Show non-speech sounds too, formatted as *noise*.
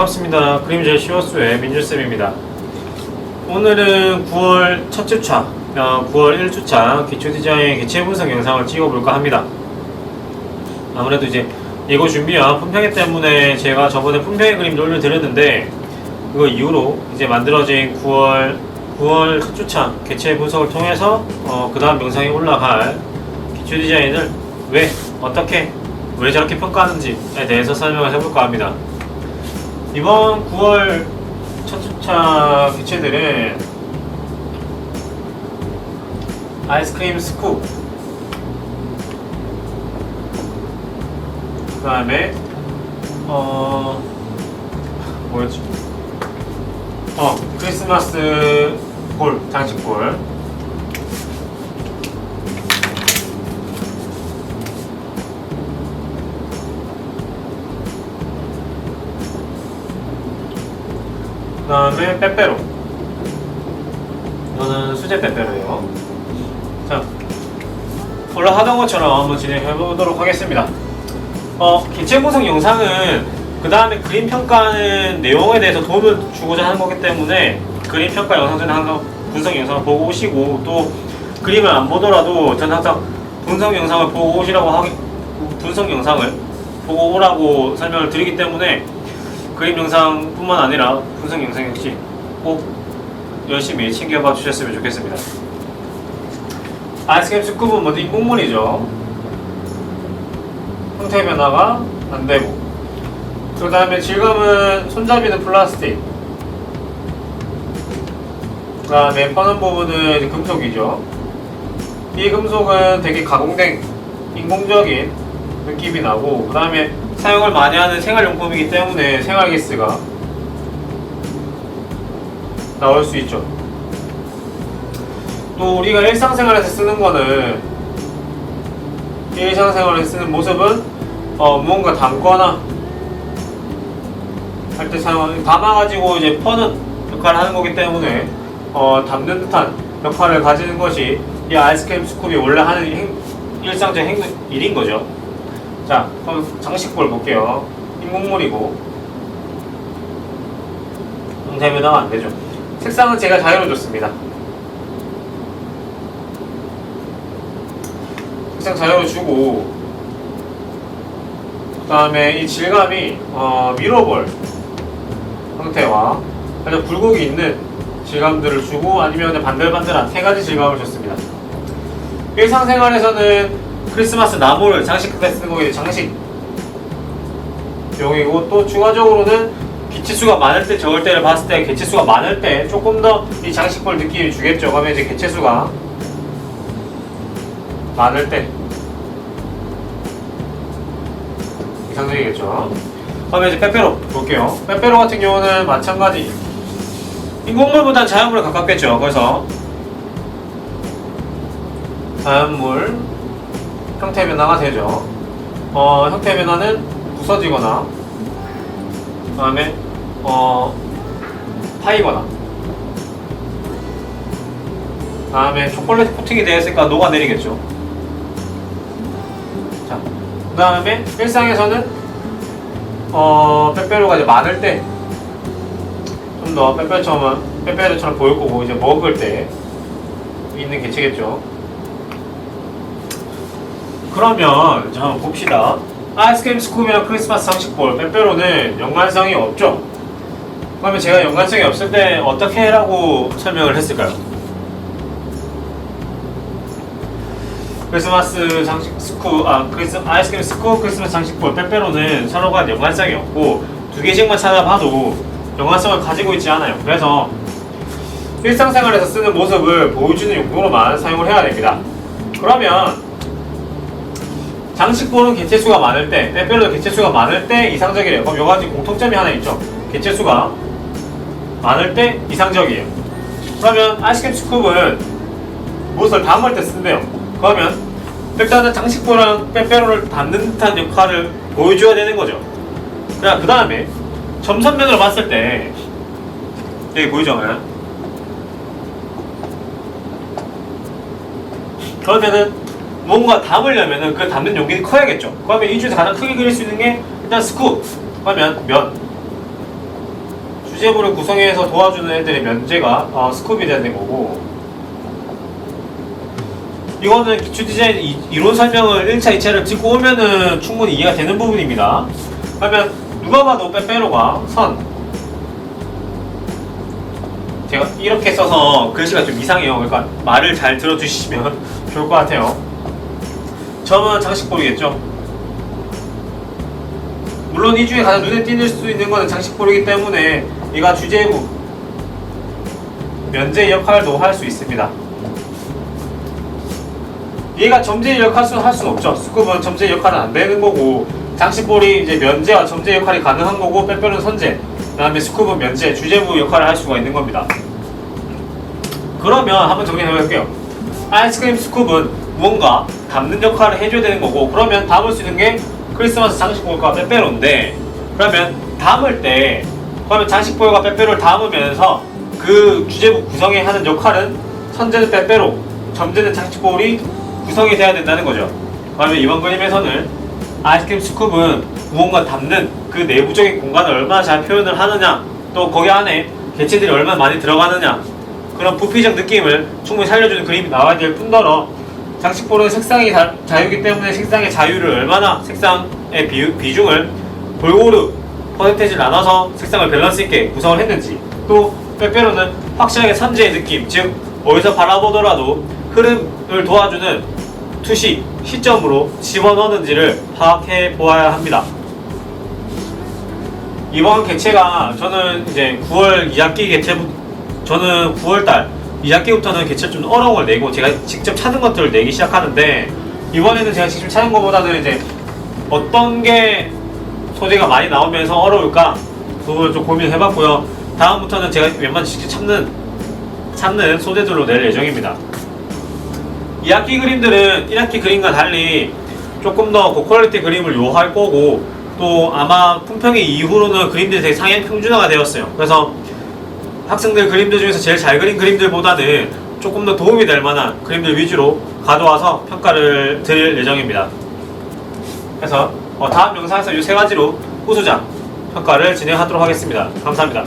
반갑습니다. 그림제 시워스의 민준쌤입니다. 오늘은 9월 첫 주차, 어, 9월 1주차 기초 디자인 기체 분석 영상을 찍어볼까 합니다. 아무래도 이제 예고 준비와 품평회 때문에 제가 저번에 품평회 그림도 올려드렸는데 그거 이후로 이제 만들어진 9월 9월 첫 주차 개체 분석을 통해서 어, 그 다음 영상에 올라갈 기초 디자인을 왜 어떻게 왜 저렇게 평가하는지에 대해서 설명을 해볼까 합니다. 이번 9월 첫 주차 기체들은 아이스크림 스쿱 그 다음에 어 뭐였지? 어 크리스마스 볼 장식볼 다음에 빼빼로. 이거는 수제 빼빼로예요. 자 원래 하던 것처럼 한번 진행해 보도록 하겠습니다. 어, 기체 분석 영상은 그 다음에 그림 평가하는 내용에 대해서 도움을 주고자 하는 거기 때문에 그림 평가 영상 전에 항상 분석 영상을 보고 오시고 또 그림을 안 보더라도 저는 항상 분석 영상을 보고 오시라고 하기 분석 영상을 보고 오라고 설명을 드리기 때문에 그림 영상뿐만 아니라 분석 영상 역시 꼭 열심히 챙겨봐 주셨으면 좋겠습니다. 아이스크림 스쿱은 먼저 인공물이죠. 형태 변화가 안 되고 그 다음에 질감은 손잡이는 플라스틱 그 다음에 퍼는 부분은 금속이죠 이 금속은 되게 가공된 인공적인 느낌이 나고 그 다음에 사용을 많이 하는 생활용품이기 때문에 생활기스가 나올 수 있죠 또 우리가 일상생활에서 쓰는 거는 일상생활에 쓰는 모습은 어, 무언가 담거나 할 때 사용 담아가지고 이제 퍼는 역할을 하는 거기 때문에 어, 담는 듯한 역할을 가지는 것이 이 아이스크림 스쿱이 원래 하는 행, 일상적 행, 일인 거죠. 자, 그럼 장식볼 볼게요. 인공물이고 형태 변화가 안 되죠. 색상은 제가 자유로 줬습니다. 색상 자유로 주고 그 다음에 이 질감이 어, 미러볼 형태와 살짝 굴곡이 있는 질감들을 주고 아니면 반들반들한 세 가지 질감을 줬습니다. 일상생활에서는 크리스마스 나무를 장식할 때 쓰는 거기 장식 용이고 또 추가적으로는 개체수가 많을 때 적을 때를 봤을 때 개체수가 많을 때 조금 더 이 장식볼 느낌이 주겠죠. 그러면 이제 개체수가 많을 때 이상적이겠죠. 그다음에 이제 빼빼로 볼게요. 빼빼로 같은 경우는 마찬가지 인공물보단 자연물에 가깝겠죠. 그래서 자연물 형태 변화가 되죠. 어, 형태 변화는 부서지거나 그다음에 어, 파이거나 다음에 초콜릿 코팅이 되었으니까 녹아내리겠죠. 자, 그 다음에 일상에서는 어, 빼빼로가 이제 많을 때 좀 더 빼빼로처럼 빼빼로처럼 보일 거고 이제 먹을 때 있는 개체겠죠. 그러면 자 봅시다. 아이스크림 스쿱이랑 크리스마스 장식볼 빼빼로는 연관성이 없죠. 그러면 제가 연관성이 없을 때 어떻게 해라고 설명을 했을까요? 크리스마스 장식 스쿠 아 크리스 아이스크림 스쿠 크리스마스 장식볼 빼빼로는 서로가 연관성이 없고 두 개씩만 찾아봐도 연관성을 가지고 있지 않아요. 그래서 일상생활에서 쓰는 모습을 보여주는 용도로만 사용을 해야 됩니다. 그러면 장식볼은 개체수가 많을 때, 빼빼로도 개체수가 많을 때 이상적이래요. 그럼 여러 가지 공통점이 하나 있죠. 개체수가 많을 때 이상적이에요. 그러면 아이스크림 스쿱은 무엇을 담을 때 쓴대요. 그러면 일단은 장식보랑 빼빼로를 담는 듯한 역할을 보여줘야 되는 거죠. 그 다음에 점선면으로 봤을 때 여기 보이죠? 네? 그러면은 뭔가 담으려면은 그 담는 용기는 커야겠죠. 그러면 이 중에서 가장 크게 그릴 수 있는 게 일단 스쿱. 그러면 면. 주제부를 구성해서 도와주는 애들의 면제가 어, 스쿱이 되는 거고 이거는 기초 디자인 이- 이론 설명을 1차, 2차를 듣고 오면은 충분히 이해가 되는 부분입니다. 그러면 누가 봐도 빼빼로가 선 제가 이렇게 써서 글씨가 좀 이상해요. 그러니까 말을 잘 들어주시면 *laughs* 좋을 것 같아요. 점은 장식볼이겠죠. 물론 이 중에 가장 눈에 띄는 수 있는 것은 장식볼이기 때문에 얘가 주제부 면제 역할도 할 수 있습니다. 얘가 점제 역할을 할 수는 없죠. 스쿱은 점제 역할은 안 되는 거고 장식볼이 이제 면제와 점제 역할이 가능한 거고 빼빼로는 선제 그다음에 스쿱은 면제 주제부 역할을 할 수가 있는 겁니다. 그러면 한번 정리해 볼게요. 아이스크림 스쿱은 무언가 담는 역할을 해줘야 되는 거고 그러면 담을 수 있는 게 크리스마스 장식볼과 빼빼로인데 그러면 담을 때 그러면 장식볼과 빼빼로를 담으면서 그 주제부 구성에 하는 역할은 선제는 빼빼로, 점제는 장식볼이 구성이 돼야 된다는 거죠. 그러면 이번 그림에서는 아이스크림 스쿱은 무언가 담는 그 내부적인 공간을 얼마나 잘 표현을 하느냐 또 거기 안에 개체들이 얼마나 많이 들어가느냐 그런 부피적 느낌을 충분히 살려주는 그림이 나와야 될 뿐더러 장식볼은 색상이 자, 자유이기 때문에 색상의 자유를 얼마나 색상의 비, 비중을 골고루 퍼센테이지를 나눠서 색상을 밸런스 있게 구성을 했는지 또 빼빼로는 확실하게 선제의 느낌 즉 어디서 바라보더라도 흐름을 도와주는 투시 시점으로 집어넣는지를 파악해 보아야 합니다. 이번 개체가 저는 이제 9월 2학기 개체부 저는 9월달 2학기부터는 개체를 좀 어려운 걸 내고 제가 직접 찾은 것들을 내기 시작하는데 이번에는 제가 직접 찾은 것보다는 이제 어떤 게 소재가 많이 나오면서 어려울까 그걸 좀 고민해봤고요. 다음부터는 제가 웬만한 직접 찾는 찾는 소재들로 낼 예정입니다. 2학기 그림들은 1학기 그림과 달리 조금 더 고퀄리티 그림을 요할 거고 또 아마 품평회 이후로는 그림들이 되게 상향 평준화가 되었어요. 그래서 학생들 그림들 중에서 제일 잘 그린 그림들보다는 조금 더 도움이 될 만한 그림들 위주로 가져와서 평가를 드릴 예정입니다. 그래서 어, 다음 영상에서 이 세 가지로 후수작 평가를 진행하도록 하겠습니다. 감사합니다.